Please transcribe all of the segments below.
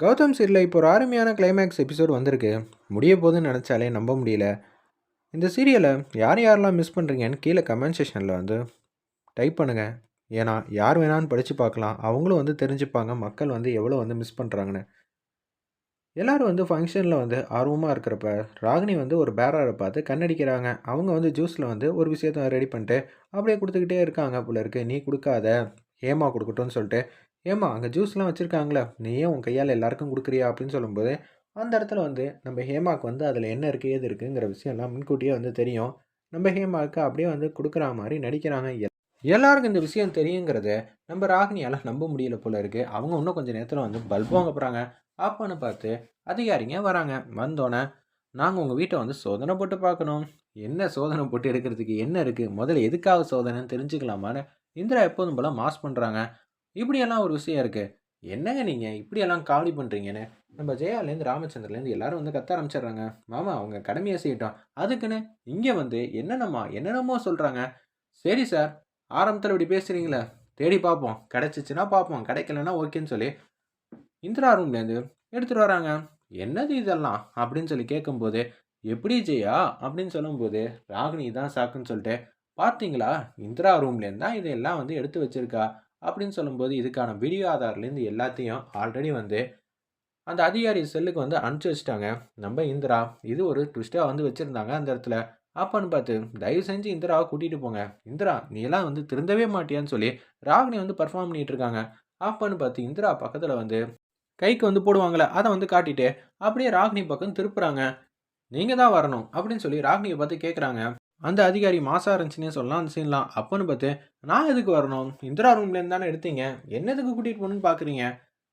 கௌதம் சீரில் இப்போ ஒரு அருமையான கிளைமேக்ஸ் எபிசோட் வந்திருக்கு. முடிய போகுதுன்னு நினச்சாலே நம்ப முடியல. இந்த சீரியலை யார் யாரெல்லாம் மிஸ் பண்ணுறீங்கன்னு கீழே கமெண்ட் செஷனில் வந்து டைப் பண்ணுங்கள் ஏன்னா யார் வேணான்னு படித்து பார்க்கலாம். அவங்களும் வந்து தெரிஞ்சுப்பாங்க. மக்கள் வந்து எவ்வளோ வந்து மிஸ் பண்ணுறாங்கன்னு எல்லோரும் வந்து ஃபங்க்ஷனில் வந்து ஆர்வமாக இருக்கிறப்ப ராகினி வந்து ஒரு பேரரை பார்த்து கண்ணடிக்கிறாங்க. அவங்க வந்து ஜூஸில் வந்து ஒரு விஷயத்த ரெடி பண்ணிட்டு அப்படியே கொடுத்துக்கிட்டே இருக்காங்க போல இருக்கு. நீ கொடுக்காத ஏமா கொடுக்கட்டும்னு சொல்லிட்டு ஏம்மா அங்கே ஜூஸ்லாம் வச்சுருக்காங்களே நீ ஏன் உன் கையால் எல்லாருக்கும் கொடுக்குறியா அப்படின்னு சொல்லும்போது அந்த இடத்துல வந்து நம்ம ஹேமாவுக்கு வந்து அதில் என்ன இருக்குது ஏது இருக்குங்கிற விஷயம்லாம் முன்கூட்டியே வந்து தெரியும். நம்ம ஹேமாவுக்கு அப்படியே வந்து கொடுக்குற மாதிரி நடிக்கிறாங்க. எல்லாருக்கும் இந்த விஷயம் தெரியுங்கிறத நம்ம ராகினியால் நம்ப முடியல போல இருக்குது அவங்க இன்னும் கொஞ்சம் நேரத்தில் வந்து பல்ப் வாங்க போகிறாங்க அப்போன்னு பார்த்து அதிகாரிங்க வராங்க. வந்தோடனே நாங்கள் உங்கள் வீட்டை வந்து சோதனை போட்டு பார்க்கணும். என்ன சோதனை போட்டு எடுக்கிறதுக்கு என்ன இருக்குது முதல்ல எதுக்காக சோதனைன்னு தெரிஞ்சுக்கலாமான்னு இந்திரா எப்போதும் போல் மாஸ் பண்ணுறாங்க இப்படியெல்லாம் ஒரு விஷயம் இருக்குது என்னங்க நீங்கள் இப்படியெல்லாம் காமெடி பண்ணுறீங்கன்னு நம்ம ஜெயாலேருந்து ராமச்சந்திரலேருந்து எல்லாரும் வந்து கத்த ஆரம்பிச்சிடுறாங்க. மாமா அவங்க கடமையை செய்யட்டும். அதுக்குன்னு இங்கே வந்து என்னென்னம்மா என்னென்னமோ சொல்கிறாங்க சரி சார் ஆரம்பத்தில் இப்படி பேசுகிறீங்களே தேடி பார்ப்போம். கிடைச்சிச்சுன்னா பார்ப்போம். கிடைக்கலன்னா ஓகேன்னு சொல்லி இந்திரா ரூம்லேருந்து எடுத்துகிட்டு வராங்க. என்னது இதெல்லாம்? அப்படின்னு சொல்லி கேட்கும்போது எப்படி ஜெயா? அப்படின்னு சொல்லும்போது ராகினி தான் சாக்குன்னு சொல்லிட்டு பார்த்தீங்களா? இந்திரா ரூம்லேருந்து தான் இதையெல்லாம் வந்து எடுத்து வச்சிருக்கா. அப்படின்னு சொல்லும்போது இதுக்கான வீடியோ ஆதார்லேருந்து எல்லாத்தையும் ஆல்ரெடி வந்து அந்த அதிகாரி செல்லுக்கு வந்து அனுப்பிச்சி வச்சுட்டாங்க. நம்ம இந்திரா இது ஒரு ட்விஸ்ட்டாக வந்து வச்சுருந்தாங்க அந்த இடத்துல. அப்பான்னு பார்த்து தயவு செஞ்சு இந்திராவை கூட்டிகிட்டு போங்க. இந்திரா நீ எல்லாம் வந்து திருந்தவே மாட்டியான்னு சொல்லி ராகினி வந்து பர்ஃபார்ம் பண்ணிட்டு இருக்காங்க. அப்பான்னு பார்த்து இந்திரா பக்கத்தில் வந்து கைக்கு வந்து போடுவாங்களே அதை வந்து காட்டிட்டு அப்படியே ராகினி பக்கம் திருப்புறாங்க. நீங்கள் தான் வரணும் அப்படின்னு சொல்லி ராகினியை பார்த்து கேட்குறாங்க அந்த அதிகாரி மாசா இருந்துச்சுன்னே சொல்லலாம் அந்த சீன்லாம் அப்போன்னு பார்த்து நான் எதுக்கு வரணும்? இந்திரா ரூம்லேருந்து தானே எடுத்தீங்க? என்னதுக்கு கூட்டிகிட்டு போகணுன்னு பார்க்குறீங்க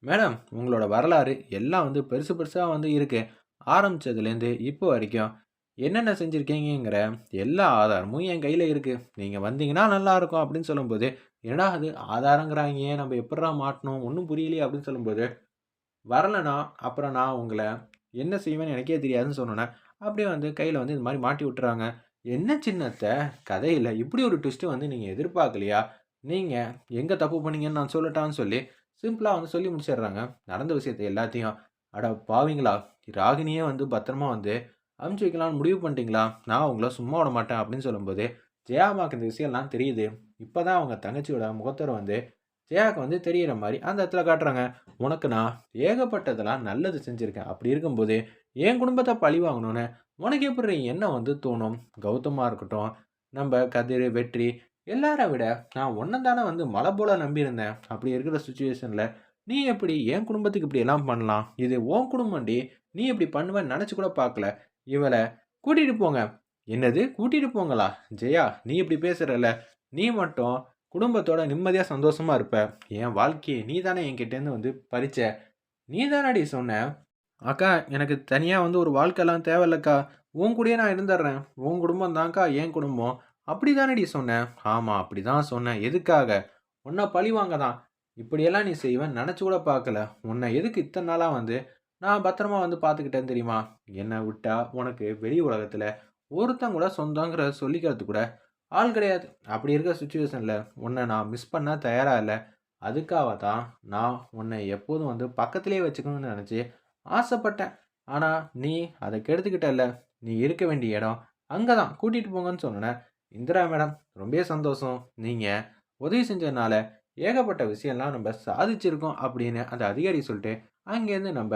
மேடம் உங்களோட வரலாறு எல்லாம் வந்து பெருசு பெருசாக வந்து இருக்குது ஆரம்பித்ததுலேருந்து இப்போ வரைக்கும் என்னென்ன செஞ்சுருக்கீங்கிற எல்லா ஆதாரமும் என் கையில் இருக்குது நீங்கள் வந்தீங்கன்னா நல்லா இருக்கும் அப்படின்னு சொல்லும்போது என்னடா அது ஆதாரங்கிறாங்க நம்ம எப்படா மாட்டணும்? ஒன்றும் புரியலையே அப்படின்னு சொல்லும்போது வரலனா அப்புறம் நான் உங்களை என்ன செய்வேன்னு எனக்கே தெரியாதுன்னு சொன்னோன்னே அப்படியே வந்து கையில் வந்து இந்த மாதிரி மாட்டி விட்டுறாங்க. என்ன சின்னத்தை? கதையில் இப்படி ஒரு ட்விஸ்ட்டு வந்து நீங்கள் எதிர்பார்க்கலையா? நீங்கள் எங்கே தப்பு பண்ணீங்கன்னு நான் சொல்லட்டான்னு சொல்லி சிம்பிளாக வந்து சொல்லி முடிச்சிடுறாங்க. நடந்த விஷயத்தை எல்லாத்தையும். அட பாவிங்களா? ராகினியே வந்து பத்திரமா வந்து அமுச்சு வைக்கலாம்னு முடிவு பண்ணிட்டீங்களா? நான் உங்களை சும்மா விட மாட்டேன் அப்படின்னு சொல்லும்போது ஜெயாமாக்கு இந்த விஷயம்லாம் தெரியுது. இப்போ தான் அவங்க தங்கச்சியோட முகத்தரை வந்து ஜெயாவுக்கு வந்து தெரியிற மாதிரி அந்த இடத்துல காட்டுறாங்க. உனக்கு நான் ஏகப்பட்டதெல்லாம் நல்லது செஞ்சுருக்கேன். அப்படி இருக்கும்போது என் குடும்பத்தை பழி வாங்கணும்னு உனக்கு எப்படி என்ன வந்து தோணும்? கௌதமாக இருக்கட்டும் நம்ம கதிர் வெற்றி எல்லாரை விட நான் ஒன்றை தானே வந்து மலை போல நம்பியிருந்தேன். அப்படி இருக்கிற சுச்சுவேஷனில் நீ எப்படி என் குடும்பத்துக்கு இப்படி எல்லாம் பண்ணலாம்? இது உன் குடும்பம்டி நீ இப்படி பண்ணுவேன்னு நினச்சி கூட பார்க்கல. இவளை கூட்டிகிட்டு போங்க. என்னது? கூட்டிகிட்டு போங்களா? ஜெயா நீ இப்படி பேசுகிறல்ல நீ மட்டும் குடும்பத்தோட நிம்மதியாக சந்தோஷமாக இருப்ப. என் வாழ்க்கையை நீ தானே என்கிட்டேருந்து வந்து பறிச்ச. நீ தானடி சொன்ன? அக்கா எனக்கு தனியாக வந்து ஒரு வாழ்க்கைலாம் தேவையில்லக்கா. உன் கூடயே நான் இருந்துடுறேன் உன் குடும்பம் தான்க்கா என் குடும்பம். அப்படி தானடி சொன்னேன் ஆமாம் அப்படி தான் சொன்னேன் எதுக்காக? உன்னை பழி வாங்க தான் இப்படியெல்லாம் நீ செய்வேன் நினச்சி கூட பார்க்கல. உன்னை எதுக்கு இத்தனை நாளாக வந்து நான் பத்திரமா வந்து பார்த்துக்கிட்டேன் தெரியுமா? என்னை விட்டா உனக்கு வெளி உலகத்தில் ஒருத்தன் கூட சொந்தங்கிற சொல்லிக்கிறது கூட ஆள் கிடையாது. அப்படி இருக்க சுச்சுவேஷனில் உன்னை நான் மிஸ் பண்ண தயாராக இல்லை. அதுக்காக தான் நான் உன்னை எப்போதும் வந்து பக்கத்திலே வச்சுக்கணும்னு நினச்சி ஆசைப்பட்டேன். ஆனால் நீ அதை கெடுத்துக்கிட்டல்ல. நீ இருக்க வேண்டிய இடம் அங்கே தான் கூட்டிகிட்டு போங்கன்னு சொன்னேன். இந்திரா மேடம் ரொம்ப சந்தோஷம். நீங்கள் உதவி செஞ்சதுனால ஏகப்பட்ட விஷயம்லாம் நம்ம சாதிச்சிருக்கோம் அப்படின்னு அந்த அதிகாரி சொல்லிட்டு அங்கேருந்து நம்ம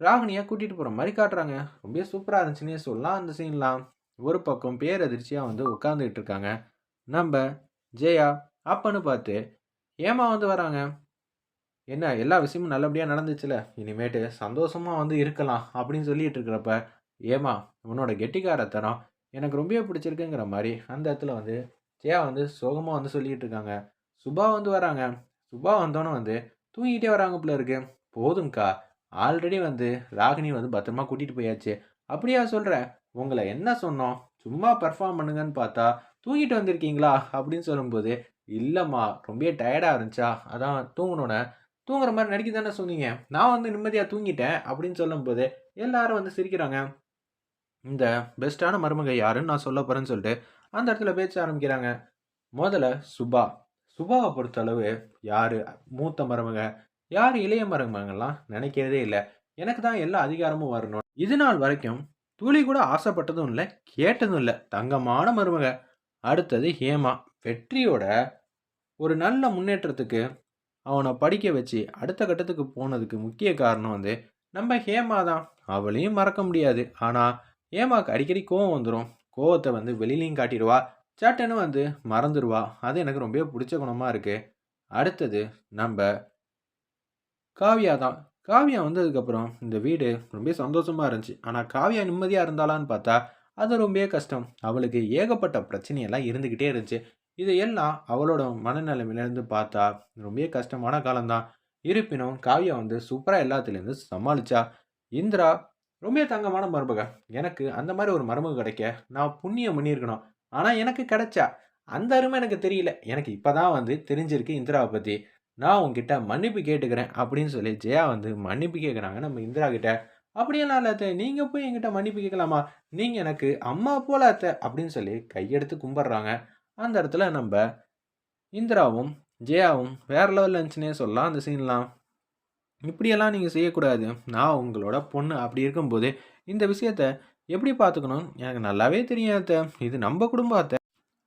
ராகினியாக கூட்டிகிட்டு போகிற மாதிரி காட்டுறாங்க. ரொம்ப சூப்பராக இருந்துச்சுன்னே சொல்லலாம் அந்த சீன்லாம். ஒரு பக்கம் பேரதிர்ச்சியாக வந்து உட்காந்துக்கிட்டு இருக்காங்க. நம்ம ஜெயா அப்பன்னு பார்த்து ஏமா வந்து வராங்க? என்ன எல்லா விஷயமும் நல்லபடியாக நடந்துச்சுல? இனிமேட்டு சந்தோஷமாக வந்து இருக்கலாம் அப்படின்னு சொல்லிட்டு இருக்கிறப்ப ஏமா உன்னோட கெட்டிக்காரத்தனம் எனக்கு ரொம்பவே பிடிச்சிருக்குங்கிற மாதிரி அந்த இடத்துல வந்து ஜெயா வந்து சோகமாக வந்து சொல்லிகிட்டு இருக்காங்க. சுபா வந்து வராங்க. சுபா வந்தோன்னே வந்து தூங்கிட்டே வராங்க போல இருக்கு. போதும்க்கா. ஆல்ரெடி வந்து ராகினி வந்து பத்திரமா கூட்டிகிட்டு போயாச்சு. அப்படியா சொல்கிறேன் உங்களை என்ன சொன்னோம்? சும்மா பர்ஃபார்ம் பண்ணுங்கன்னு பார்த்தா தூங்கிட்டு வந்திருக்கீங்களா? அப்படின்னு சொல்லும்போது இல்லைம்மா ரொம்ப டயர்டாக இருந்துச்சா? அதான் தூங்கணுன்னு தூங்குற மாதிரி நடிக்க தானே சொன்னீங்க. நான் வந்து நிம்மதியாக தூங்கிட்டேன் அப்படின்னு சொல்லும்போது எல்லாரும் வந்து சிரிக்கிறாங்க. இந்த பெஸ்ட்டான மருமக யாருன்னு நான் சொல்ல போகிறேன்னு சொல்லிட்டு அந்த இடத்துல பேச்ச ஆரம்பிக்கிறாங்க. முதல்ல சுபா. சுபாவை பொறுத்தளவு யார்? மூத்த மருமக. யார் இளைய மருமகங்கள்லாம் நினைக்கிறதே இல்லை. எனக்கு தான் எல்லா அதிகாரமும் வரணும். இது நாள் வரைக்கும் துளி கூட ஆசைப்பட்டதும் இல்லை கேட்டதும் இல்லை. தங்கமான மருமக. அடுத்தது ஹேமா. வெற்றியோட ஒரு நல்ல முன்னேற்றத்துக்கு அவனை படிக்க வச்சு அடுத்த கட்டத்துக்கு போனதுக்கு முக்கிய காரணம் வந்து நம்ம ஹேமா தான். அவளையும் மறக்க முடியாது. ஆனால் ஹேமாக்கு அடிக்கடி கோவம் வந்துடும் கோவத்தை வந்து வெளியிலையும் காட்டிடுவா. சட்டன்னு வந்து மறந்துடுவா அது எனக்கு ரொம்ப பிடிச்ச குணமாக இருக்குது அடுத்தது நம்ம காவியா தான். காவியா வந்ததுக்கப்புறம் இந்த வீடு ரொம்ப சந்தோஷமாக இருந்துச்சு. ஆனால் காவியா நிம்மதியாக இருந்தாலான்னு பார்த்தா அது ரொம்ப கஷ்டம். அவளுக்கு ஏகப்பட்ட பிரச்சனையெல்லாம் இருந்துக்கிட்டே இருந்துச்சு. இதையெல்லாம் அவளோட மனநிலைமையிலேருந்து பார்த்தா ரொம்ப கஷ்டமான காலம்தான். இருப்பினும் காவியா வந்து சூப்பராக எல்லாத்துலேருந்து சமாளிச்சா இந்திரா ரொம்ப தங்கமான மருமக. எனக்கு அந்த மாதிரி ஒரு மருமக கிடைக்க நான் புண்ணியம் பண்ணியிருக்கணும். ஆனால் எனக்கு கிடைச்சா. அந்த அருமை எனக்கு தெரியல. எனக்கு இப்போ தான் வந்து தெரிஞ்சிருக்கு இந்திராவை பற்றி நான் உங்ககிட்ட மன்னிப்பு கேட்டுக்கிறேன் அப்படின்னு சொல்லி ஜெயா வந்து மன்னிப்பு கேட்குறாங்க நம்ம இந்திரா கிட்ட. அப்படியெல்லாம் இல்லாத நீங்கள் போய் என்கிட்ட மன்னிப்பு கேட்கலாமா நீங்கள் எனக்கு அம்மா போல அத்தை அப்படின்னு சொல்லி கையெடுத்து கும்பிட்றாங்க. அந்த இடத்துல நம்ம இந்திராவும் ஜெயாவும் வேற லெவலில் இருந்துச்சுன்னே சொல்லலாம் அந்த சீன்லாம் இப்படியெல்லாம் நீங்கள் செய்யக்கூடாது. நான் உங்களோட பொண்ணு. அப்படி இருக்கும்போது இந்த விஷயத்த எப்படி பார்த்துக்கணும்? எனக்கு நல்லாவே தெரியும் அத்தை. இது நம்ம குடும்பத்தை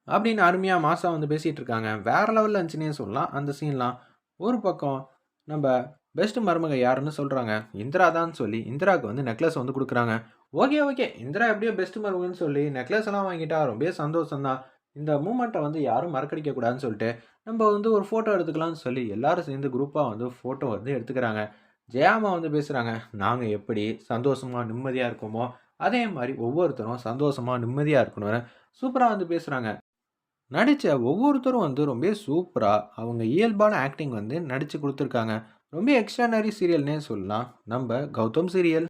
அப்படின்னு அருமையாக மாசா வந்து பேசிகிட்டு இருக்காங்க. வேற லெவலில் இருந்துச்சுன்னே சொல்லலாம் அந்த சீன்லாம் ஒரு பக்கம் நம்ம பெஸ்ட் மருமக யாருன்னு சொல்கிறாங்க இந்திரா தான் சொல்லி இந்திராவுக்கு வந்து நெக்லஸ் வந்து கொடுக்குறாங்க. ஓகே ஓகே இந்திரா எப்படியோ பெஸ்ட் மருமகன்னு சொல்லி நெக்லஸ் எல்லாம் வாங்கிட்டா. ரொம்ப சந்தோஷம்தான். இந்த மூமெண்ட்டை வந்து யாரும் மறக்கடிக்க கூடாதுன்னு சொல்லிட்டு நம்ம வந்து ஒரு ஃபோட்டோ எடுத்துக்கலாம்னு சொல்லி எல்லாரும் சேர்ந்து குரூப்பாக வந்து ஃபோட்டோ வந்து எடுத்துக்கிறாங்க. ஜெயாமா வந்து பேசுகிறாங்க நாங்கள் எப்படி சந்தோஷமாக நிம்மதியாக இருக்கோமோ அதே மாதிரி ஒவ்வொருத்தரும் சந்தோஷமாக நிம்மதியாக இருக்கணும்னு சூப்பராக வந்து பேசுகிறாங்க நடித்த ஒவ்வொருத்தரும் வந்து ரொம்ப சூப்பராக அவங்க இயல்பான ஆக்டிங் வந்து நடித்து கொடுத்துருக்காங்க. ரொம்ப எக்ஸ்ட்ரானரி சீரியல்னே சொல்லலாம். நம்ம கௌதம் சீரியல்